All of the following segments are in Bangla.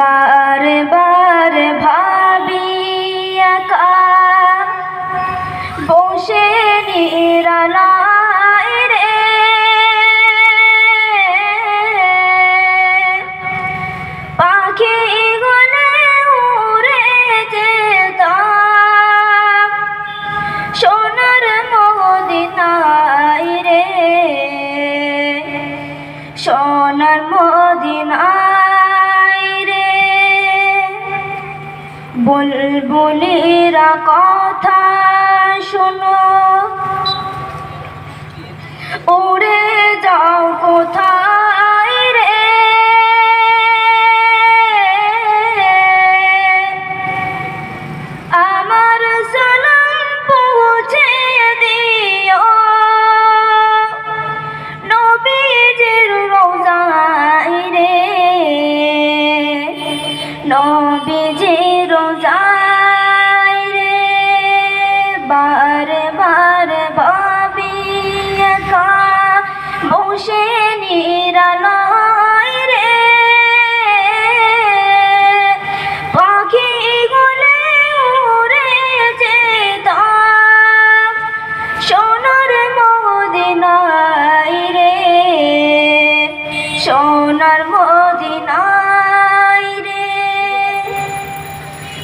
বারে বারে ভাবি একা বসে নিরালায় রে পাখি গলে উড়ে যেতাম সোনার মদিনায় রে সোনার বুলবুলিরা কথা শোনো। উড়ে যাও কোথায় নবীজির রোজায় রে বারে বারে ভাবি একা বসে নিরালয় রে। পাখি গুলে উড়ে যেতাম, সোনার মদিনায় রে, সোনার মদিনায়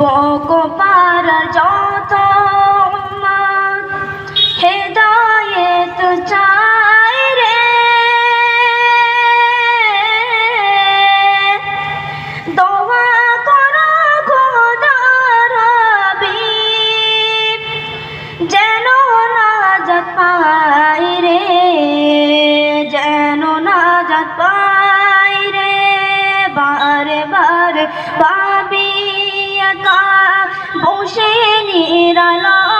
বকো পাড়ার যত হেদায়েত চাই রে। দোয়া করো খোদার হাবিব, যেন নাজাত পাই রে, যেন নাজাত পাই রে, বারে বারে ভাবি একা বসে নিরালয়